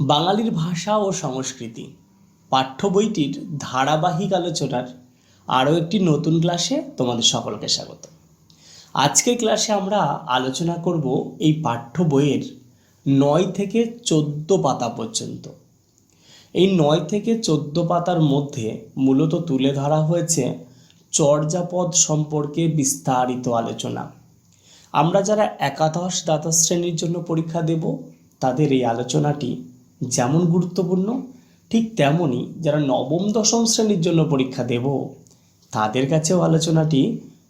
বাঙালির ভাষা ও সংস্কৃতি। পাঠ্য বইটির ধারাবাহিক আলোচনার আরও একটি নতুন ক্লাসে তোমাদের সকলকে স্বাগত। আজকের ক্লাসে আমরা আলোচনা করব এই পাঠ্য বইয়ের নয় থেকে চোদ্দ পাতা পর্যন্ত। এই নয় থেকে চোদ্দ পাতার মধ্যে মূলত তুলে ধরা হয়েছে চর্যাপদ সম্পর্কে বিস্তারিত আলোচনা। আমরা যারা একাদশ দ্বাদশ শ্রেণির জন্য পরীক্ষা দেব, তাদের এই আলোচনাটি যেমন গুরুত্বপূর্ণ, ঠিক তেমনই যারা নবম, দশম শ্রেণির জন্য পরীক্ষা দেব, তাদের কাছেও আলোচনাটি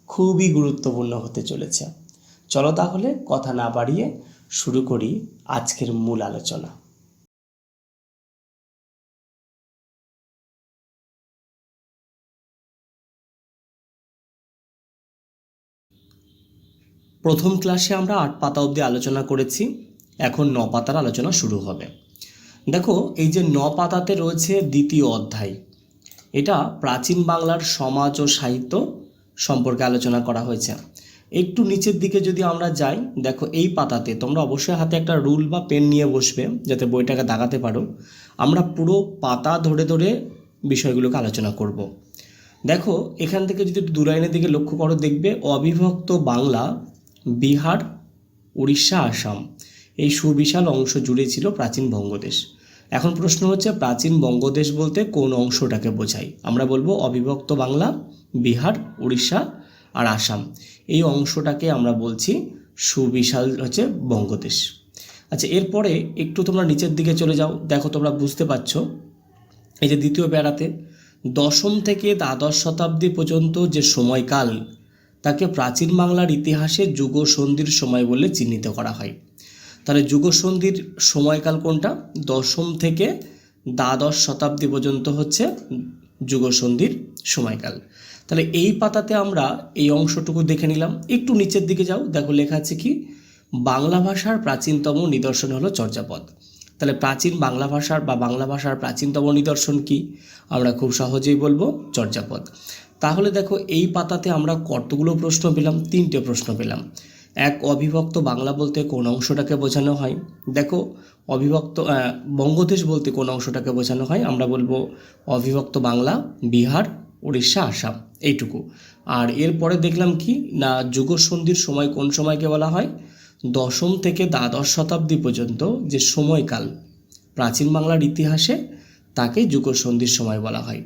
খুবই গুরুত্বপূর্ণ হতে চলেছে। চলো তাহলে কথা না বাড়িয়ে শুরু করি আজকের মূল আলোচনা। প্রথম ক্লাসে আমরা আট পাতা অবধি আলোচনা করেছি, এখন ন পাতার আলোচনা শুরু হবে। দেখো, এই যে ন পাতাতে রয়েছে দ্বিতীয় অধ্যায়। এটা প্রাচীন বাংলার সমাজ ও সাহিত্য সম্পর্কে আলোচনা করা হয়েছে। একটু নিচের দিকে যদি আমরা যাই, দেখো, এই পাতাতে তোমরা অবশ্যই হাতে একটা রুল বা পেন নিয়ে বসবে, যাতে বইটাকে দাগাতে পারো। আমরা পুরো পাতা ধরে ধরে বিষয়গুলোকে আলোচনা করব। দেখো, এখান থেকে যদি দু দিকে লক্ষ্য করো, দেখবে অবিভক্ত বাংলা বিহার, উড়িষ্যা, আসাম। এই সুবিশাল অংশ জুড়ে ছিল প্রাচীন বঙ্গদেশ। এখন প্রশ্ন হচ্ছে, প্রাচীন বঙ্গদেশ বলতে কোন অংশটাকে বোঝাই আমরা বলব অবিভক্ত বাংলা, বিহার, উড়িষ্যা আর আসাম। এই অংশটাকে আমরা বলছি সুবিশাল হচ্ছে বঙ্গদেশ। আচ্ছা এরপরে একটু তোমরা নিচের দিকে চলে যাও। দেখো, তোমরা বুঝতে পারছ। এই যে দ্বিতীয় প্যারাতে, দশম থেকে দ্বাদশ শতাব্দী পর্যন্ত যে সময়কাল, তাকে প্রাচীন বাংলার ইতিহাসে যুগ সন্ধির সময় বলে চিহ্নিত করা হয়। তাহলে যুগসন্ধির সময়কাল কোনটা? দশম থেকে দ্বাদশ শতাব্দী পর্যন্ত হচ্ছে যুগসন্ধির সময়কাল। তাহলে এই পাতাতে আমরা এই অংশটুকু দেখে নিলাম। একটু নিচের দিকে যাও, দেখো লেখা আছে কি? বাংলা ভাষার প্রাচীনতম নিদর্শন হলো চর্যাপদ। তাহলে প্রাচীন বাংলা ভাষার বা বাংলা ভাষার প্রাচীনতম নিদর্শন কি? আমরা খুব সহজেই বলব চর্যাপদ। তাহলে দেখো এই পাতাতে আমরা কতগুলো প্রশ্ন পেলাম? তিনটে প্রশ্ন পেলাম। এক অবিভক্ত বাংলা বলতে কোন অংশটাকে বোঝানো হয়? দেখো, অবিভক্ত বঙ্গদেশ বলতে কোন অংশটাকে বোঝানো হয়? আমরা বলব অবিভক্ত বাংলা, বিহার, উড়িষ্যা, আসাম, এইটুকু। আর এরপরে দেখলাম কি, না, যুগসন্ধির সময় কোন সময়কে বলা হয়? দশম থেকে দ্বাদশ শতাব্দী পর্যন্ত যে সময়কাল, প্রাচীন বাংলার ইতিহাসে তাকে যুগসন্ধির সময় বলা হয়।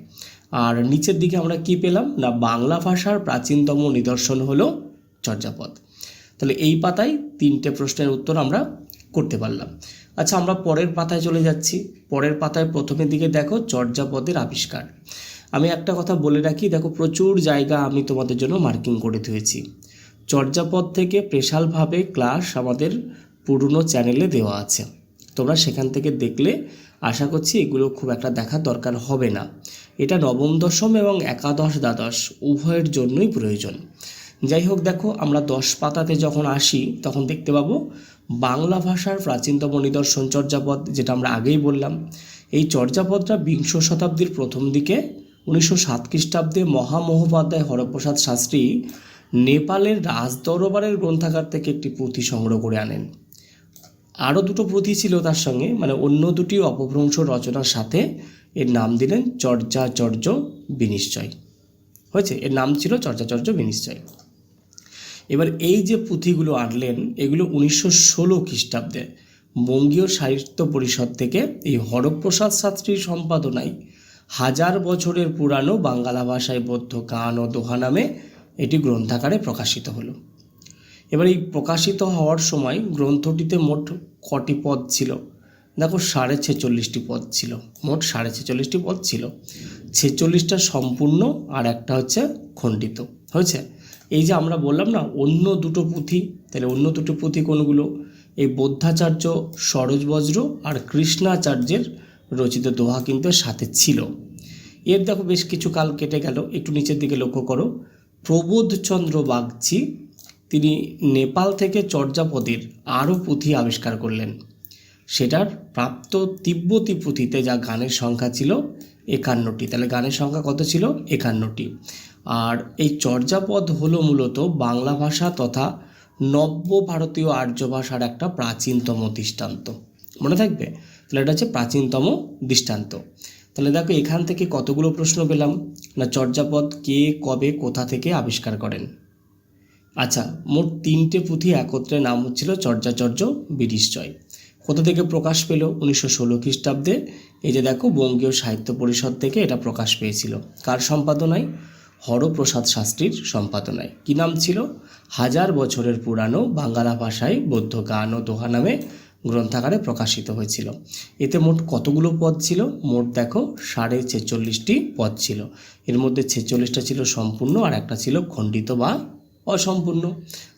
আর নিচের দিকে আমরা কি পেলাম? না, বাংলা ভাষার প্রাচীনতম নিদর্শন হলো চর্যাপদ। তাহলে এই পাতায় তিনটে প্রশ্নের উত্তর আমরা করতে পারলাম। আচ্ছা আমরা পরের পাতায় চলে যাচ্ছি। পরের পাতায় প্রথমের দিকে দেখো চর্যাপদের আবিষ্কার। আমি একটা কথা বলে রাখি, দেখো প্রচুর জায়গা আমি তোমাদের জন্য মার্কিং করে ধুয়েছি চর্যাপদ থেকে স্পেশালভাবে ক্লাস আমাদের পুরনো চ্যানেলে দেওয়া আছে। তোমরা সেখান থেকে দেখলে আশা করছি এগুলো খুব একটা দেখার দরকার হবে না। এটা নবম দশম এবং একাদশ দ্বাদশ, উভয়ের জন্যই প্রয়োজন। যাই হোক দেখো, আমরা দশ পাতাতে যখন আসি, তখন দেখতে পাবো বাংলা ভাষার প্রাচীনতম নিদর্শন চর্যাপদ, যেটা আমরা আগেই বললাম। এই চর্যাপদটা বিংশ শতাব্দীর প্রথম দিকে, উনিশশো সাত খ্রিস্টাব্দে মহামহোপাধ্যায় হরপ্রসাদ শাস্ত্রী নেপালের রাজদরবারের গ্রন্থাগার থেকে একটি পুঁথি সংগ্রহ করে আনেন। আরও দুটো পুঁথি ছিল তার সঙ্গে মানে অন্য দুটি অপভ্রংশ রচনার সাথে এর নাম দিলেন চর্যাচর্য বিনিশ্চয়। হয়েছে? এর নাম ছিল চর্যাচর্য বিনিশ্চয়। এবার এই যে পুঁথিগুলো আনলেন এগুলো উনিশশো ষোলো খ্রিস্টাব্দে। বঙ্গীয় সাহিত্য পরিষদ থেকে এই হরপ্রসাদ শাস্ত্রীর সম্পাদনায় হাজার বছরের পুরানো বাংলা ভাষায় বৌদ্ধ গান ও দোহা নামে এটি গ্রন্থাকারে প্রকাশিত হলো। এবার এই প্রকাশিত হওয়ার সময় গ্রন্থটিতে মোট কটি পদ ছিল? দেখো, সাড়ে ছেচল্লিশটি পদ ছিল। মোট সাড়ে ছেচল্লিশটি পদ ছিল। ছেচল্লিশটা সম্পূর্ণ আর একটা হচ্ছে খণ্ডিত। হয়েছে? এই যে আমরা বললাম না, অন্য দুটো পুঁথি, তাহলে অন্য দুটো পুঁথি কোনগুলো? এই বৌদ্ধাচার্য সরোজ বজ্র আর কৃষ্ণাচার্যের রচিত দোহা কিন্তু সাথে ছিল। এর দেখো বেশ কিছু কাল কেটে গেল, একটু নিচের দিকে লক্ষ্য করো। প্রবোধচন্দ্র বাগচি, তিনি নেপাল থেকে চর্যাপদের আরও পুঁথি আবিষ্কার করলেন। সেটার প্রাপ্ত তিব্বতী পুঁথিতে যা গানের সংখ্যা ছিল একান্নটি। তাহলে গানের সংখ্যা কত ছিল? একান্নটি। আর এই চর্যাপদ হলো মূলত বাংলা ভাষা তথা নব্য ভারতীয় আর্য ভাষার একটা প্রাচীনতম দৃষ্টান্ত। মনে থাকবে? তাহলে এটা হচ্ছে প্রাচীনতম দৃষ্টান্ত। তাহলে দেখো, এখান থেকে কতগুলো প্রশ্ন পেলাম? না, চর্যাপদ কে, কবে, কোথা থেকে আবিষ্কার করেন? আচ্ছা মোট তিনটে পুঁথি একত্রে নাম হচ্ছিল চর্যাচর্য বিরিশচয় কোথা থেকে প্রকাশ পেল? উনিশশো ষোলো খ্রিস্টাব্দে। এই যে দেখো, বঙ্গীয় সাহিত্য পরিষদ থেকে এটা প্রকাশ পেয়েছিল। কার সম্পাদনায়? হরপ্রসাদ শাস্ত্রীর সম্পাদনায়। কি নাম ছিল? হাজার বছরের পুরানো বাংলা ভাষায় বৌদ্ধ গান ও দোহা নামে গ্রন্থাগারে প্রকাশিত হয়েছিল। এতে মোট কতগুলো পদ ছিল? মোট দেখো, সাড়ে ছেচল্লিশটি পদ ছিল। এর মধ্যে ছেচল্লিশটা ছিল সম্পূর্ণ আর একটা ছিল খণ্ডিত বা অসম্পূর্ণ।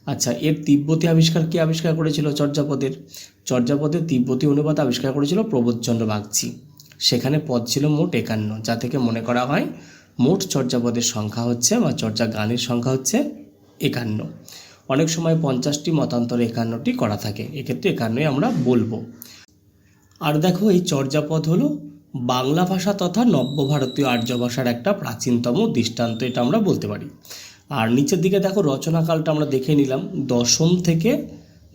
আচ্ছা এর তিব্বতী আবিষ্কার কে আবিষ্কার করেছিল চর্যাপদের? চর্যাপদের তিব্বতী অনুবাদ আবিষ্কার করেছিল প্রবোধচন্দ্র বাগচি। সেখানে পদ ছিল মোট একান্ন, যা থেকে মনে করা হয় মোট চর্যাপদের সংখ্যা হচ্ছে বা চর্যা গানের সংখ্যা হচ্ছে একান্ন। অনেক সময় পঞ্চাশটি মতান্তরে একান্নটি করা থাকে, এক্ষেত্রে একান্নই আমরা বলব। আর দেখো, এই চর্যাপদ হলো বাংলা ভাষা তথা নব্য ভারতীয় আর্য ভাষার একটা প্রাচীনতম দৃষ্টান্ত, এটা আমরা বলতে পারি। আর নিচের দিকে দেখো, রচনাকালটা আমরা দেখে নিলাম, দশম থেকে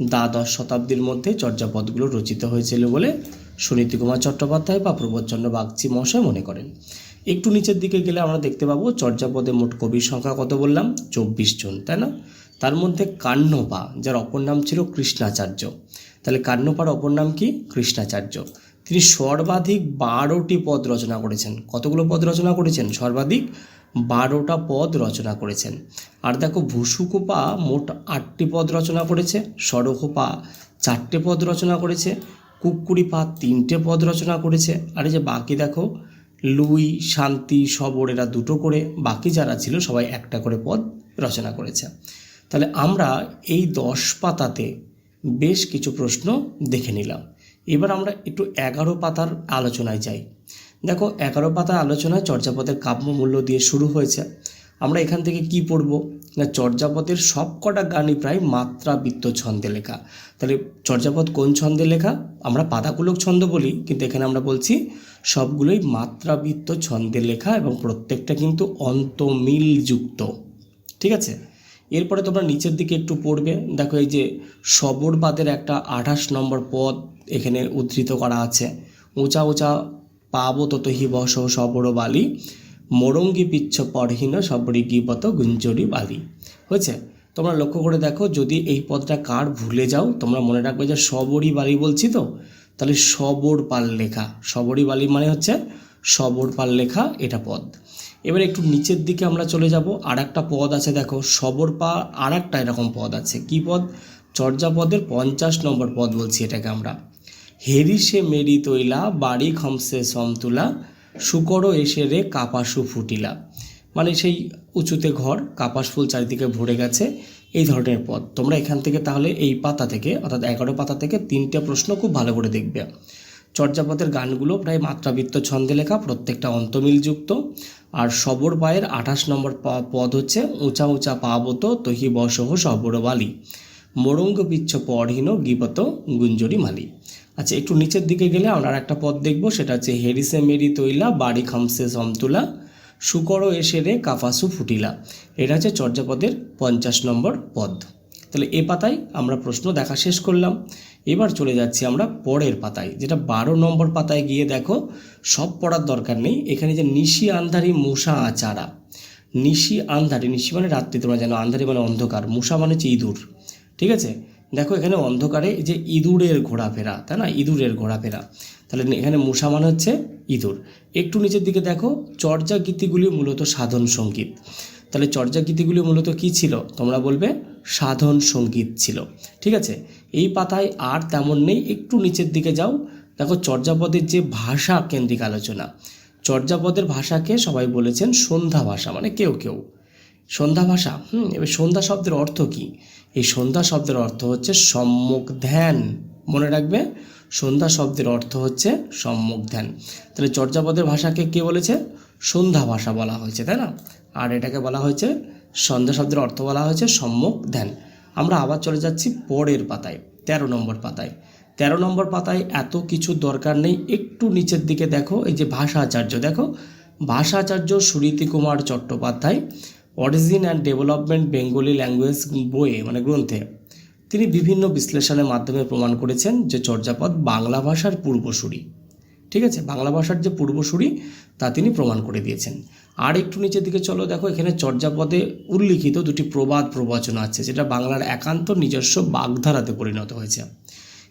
দ্বাদশ শতাব্দীর মধ্যে চর্যাপদগুলো রচিত হয়েছিল বলে সুনীতি কুমার চট্টোপাধ্যায় বা প্রবোধচন্দ্র বাগচি মহাশয় মনে করেন। একটু নিচের দিকে গেলে আমরা দেখতে পাবো চর্যাপদে মোট কবির সংখ্যা কত বললাম? চব্বিশ জন, তাই না? তার মধ্যে কান্নপা, যার অপর নাম ছিল কৃষ্ণাচার্য। তাহলে কান্নপার অপর নাম কি? কৃষ্ণাচার্য। তিনি সর্বাধিক বারোটি পদ রচনা করেছেন। কতগুলো পদ রচনা করেছেন? সর্বাধিক বারোটা পদ রচনা করেছেন। আর দেখো ভুসুকোপা মোট আটটি পদ রচনা করেছে, সরহোপা চারটে পদ রচনা করেছে, কুকুরিপা তিনটে পদ রচনা করেছে। আর এই যে বাকি দেখো লুই, শান্তি, সবর এরা দুটো করে, বাকি যারা ছিল সবাই একটা করে পদ রচনা করেছে। তাহলে আমরা এই দশ পাতাতে বেশ কিছু প্রশ্ন দেখে নিলাম। এবার আমরা একটু এগারো পাতার আলোচনায় যাই। দেখো, এগারো পাতার আলোচনায় চর্যাপদের কাব্যমূল্য দিয়ে শুরু হয়েছে। আমরা এখান থেকে কি পড়ব? না, চর্যাপদের সবকটা গানই প্রায় মাত্রাবৃত্ত ছন্দে লেখা। তাহলে চর্যাপদ কোন ছন্দে লেখা? আমরা পাদাকুলক ছন্দ বলি, কিন্তু এখানে আমরা বলছি সবগুলোই মাত্রাবৃত্ত ছন্দে লেখা এবং প্রত্যেকটা কিন্তু অন্তমিলযুক্ত। ঠিক আছে? এরপরে তোমরা নিচের দিকে একটু পড়বে। দেখো এই যে সবরবাদের একটা আঠাশ নম্বর পদ এখানে উদ্ধৃত করা আছে। উঁচা উঁচা পাবো ততহি বস সবর বালি, মোরঙ্গি পিচ্ছ পরহীন সবরি গিবত গুঞ্জরি বালি। হয়েছে? তোমরা লক্ষ্য করে দেখো, যদি এই পদটা কার ভুলে যাও, তোমরা মনে রাখবে যে সবরি বালি বলছি তো? তাহলে সবর পাল লেখা। সবরি বালি মানে হচ্ছে সবর পাল লেখা এটা পদ। এবার একটু নিচের দিকে আমরা চলে যাব। আর একটা পদ আছে, দেখো, সবর পা আর একটা এরকম পদ আছে। কি পদ? চর্যাপদের পঞ্চাশ নম্বর পদ বলছি এটাকে আমরা। হেরি সে মেরি তৈলা, বাড়ি খমসে সমতুলা শুকরো এসে রে কাপাসু ফুটিলা। মানে সেই উঁচুতে ঘর, কাপাস ফুল চারিদিকে ভরে গেছে। এই ধরনের পদ। তোমরা এখান থেকে তাহলে এই পাতা থেকে, অর্থাৎ এগারো পাতা থেকে তিনটে প্রশ্ন খুব ভালো করে দেখবে। চর্যাপদের গানগুলো প্রায় মাত্রাবৃত্ত ছন্দে লেখা, প্রত্যেকটা অন্তমিলযুক্ত। আর সবর পায়ের আঠাশ নম্বর পদ হচ্ছে, উঁচা উঁচা পাবত তহি বসহ সবর বালি মোরঙ্গ পিচ্ছ পরহীন গিবত গুঞ্জরি মালি। আচ্ছা একটু নিচের দিকে গেলে আমরা একটা পদ দেখব, সেটা হচ্ছে, হেরিসে মেরি তৈলা, বাড়ি খামসে সমতুলা। শুকর এসে রে কাফাসু ফুটিলা। এটা হচ্ছে চর্যাপদের পঞ্চাশ নম্বর পদ। তাহলে এ পাতায় আমরা প্রশ্ন দেখা শেষ করলাম। এবার চলে যাচ্ছি আমরা পরের পাতায়, যেটা বারো নম্বর পাতায় গিয়ে দেখো, সব পড়ার দরকার নেই। এখানে যে নিশি আন্ধারি, মূষা আচারা। নিশি আন্ধারি, নিশি মানে রাত্রি, তোমরা জানো, আন্ধারি মানে অন্ধকার, মূষা মানে হচ্ছে ইঁদুর। ঠিক আছে? দেখো এখানে অন্ধকারে যে ইঁদুরের ঘোরাফেরা তাই না? ইঁদুরের ঘোরাফেরা তাহলে এখানে মূষা মানে হচ্ছে ইঁদুর। একটু নিচের দিকে দেখো, চর্যা গীতিগুলি মূলত সাধন সংগীত। তাহলে চর্যা গীতিগুলি মূলত কি ছিল? তোমরা বলবে, সাধন সংগীত ছিল। ঠিক আছে? এই পাতায় আর তেমন নেই, একটু নিচের দিকে যাও। দেখো, চর্যাপদের যে ভাষা কেন্দ্রিক আলোচনা। চর্যাপদের ভাষাকে সবাই বলেছেন সন্ধ্যা ভাষা মানে কেউ কেউ। সন্ধ্যা ভাষা, হুম, এবার সন্ধ্যা শব্দের অর্থ কি? এই সন্ধ্যা শব্দের অর্থ হচ্ছে সম্মুখ ধ্যান। মনে রাখবে? সন্ধ্যা শব্দের অর্থ হচ্ছে সম্মুখ ধ্যান। তাহলে চর্যাপদের ভাষাকে কে বলেছে? সন্ধ্যা ভাষা বলা হয়েছে, তাই না? আর এটাকে বলা হয়েছে, সন্ধ্যা শব্দের অর্থ বলা হয়েছে সম্মুখ ধ্যান। আমরা আবার চলে যাচ্ছি পরের পাতায়, তেরো নম্বর পাতায়। তেরো নম্বর পাতায় এত কিছু দরকার নেই, একটু নিচের দিকে দেখো, এই যে ভাষাচার্য, দেখো। ভাষাচার্য Suniti Kumar Chattopadhyay origin and development Bengali language বইয়ে মানে গ্রন্থে। তিনি বিভিন্ন বিশ্লেষণের মাধ্যমে প্রমাণ করেছেন যে চর্যাপদ বাংলা ভাষার পূর্বসূরি। ঠিক আছে? বাংলা ভাষার যে পূর্বসূরি, তা তিনি প্রমাণ করে দিয়েছেন। আর একটু নিচের দিকে চলো, দেখো এখানে চর্যাপদে উল্লিখিত দুটি প্রবাদ প্রবচন আছে, যেটা বাংলার একান্ত নিজস্ব বাগধারাতে পরিণত হয়েছে।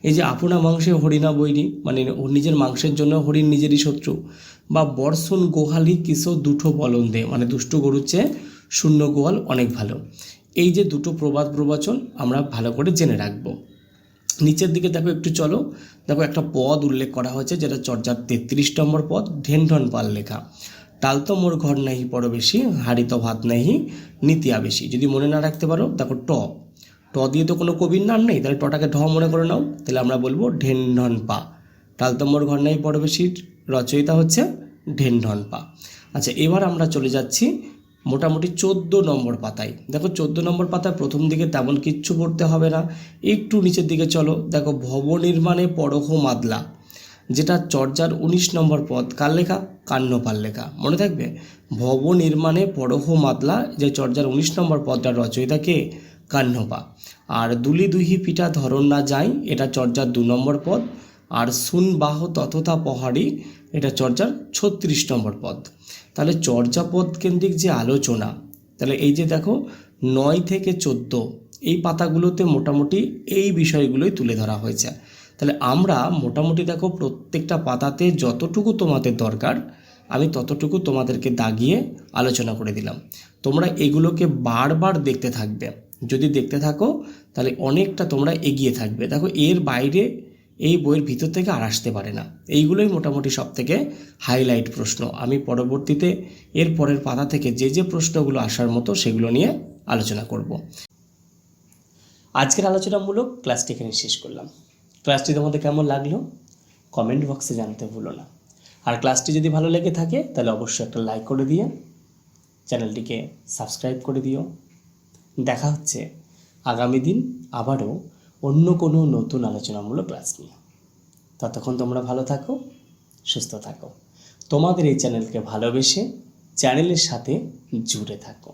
এই যে আপনা মাংসে হরিণা বৈরী মানে নিজের মাংসের জন্য হরিণ নিজেরই শত্রু, বা বর্ষণ গোহালি কিশো দুটো বলন দে মানে দুষ্ট গরুর চেয়ে শূন্য গোয়াল অনেক ভালো। এই যে দুটো প্রবাদ প্রবচন আমরা ভালো করে জেনে রাখব। নিচের দিকে দেখো একটু চলো। দেখো একটা পদ উল্লেখ করা হয়েছে, যেটা চর্যার তেত্রিশ নম্বর পদ, ঢেনঢন পাল লেখা। টাল তো মোর ঘর নাহি পড়ো বেশি, হাড়ি তো ভাত নাহি নীতি বেশি। যদি মনে না রাখতে পারো, দেখো ট। ট দিয়ে তো কোনো কবির নাম নেই, তাহলে টটাকে ঢ মনে করে নাও। তাহলে আমরা বলব ঢেনঢন পা। টাল তো মোর ঘর নাহি পড়ো বেশি, রচয়িতা হচ্ছে ঢেনঢন পা। আচ্ছা এবার আমরা চলে যাচ্ছি মোটামুটি চোদ্দ নম্বর পাতায়। দেখো চোদ্দ নম্বর পাতায় প্রথম দিকে তেমন কিচ্ছু পড়তে হবে না। একটু নিচের দিকে চলো। দেখো ভব নির্মাণে পরহ মাদলা, যেটা চর্যার উনিশ নম্বর পদ। কার লেখা? কান্নপাল লেখা। মনে থাকবে? ভব নির্মাণে পরহ মাদলা, যে চর্যার উনিশ নম্বর পদটার রচয়িতাকে কান্নপা আর দুলি দুহি পিঠা ধরন না যাই, এটা চর্যার দু নম্বর পদ। আর সুনবাহ তথতা পহাড়ি, এটা চর্যার ছত্রিশ নম্বর পদ। তাহলে চর্যাপদ কেন্দ্রিক যে আলোচনা, তাহলে এই যে দেখো নয় থেকে চোদ্দ, এই পাতাগুলোতে মোটামুটি এই বিষয়গুলোই তুলে ধরা হয়েছে। তাহলে আমরা মোটামুটি দেখো প্রত্যেকটা পাতাতে যতটুকু তোমাদের দরকার, আমি ততটুকু তোমাদেরকে দাগিয়ে আলোচনা করে দিলাম। তোমরা এগুলোকে বারবার দেখতে থাকবে। যদি দেখতে থাকো, তাহলে অনেকটা তোমরা এগিয়ে থাকবে। দেখো এর বাইরে এই বইয়ের ভিতর থেকে আর আসতে পারে না। এইগুলোই মোটামুটি সব থেকে হাইলাইট প্রশ্ন। আমি পরবর্তীতে এর পরের পাতা থেকে যে যে প্রশ্নগুলো আসার মতো সেগুলো নিয়ে আলোচনা করব। আজকের আলোচনামূলক ক্লাসটি এখানে শেষ করলাম। ক্লাসটি তোমাদের কেমন লাগল? কমেন্ট বক্সে জানতে ভুলো না। আর ক্লাসটি যদি ভালো লেগে থাকে, তাহলে অবশ্যই একটা লাইক করে দিয়ে চ্যানেলটিকে সাবস্ক্রাইব করে দিও। দেখা হচ্ছে আগামী দিন আবারও অন্য কোনো নতুন আলোচনামূলক ক্লাস নিয়ে। ততক্ষণ তোমরা ভালো থাকো, সুস্থ থাকো। তোমাদের এই চ্যানেলকে ভালোবেসে চ্যানেলের সাথে জুড়ে থাকো।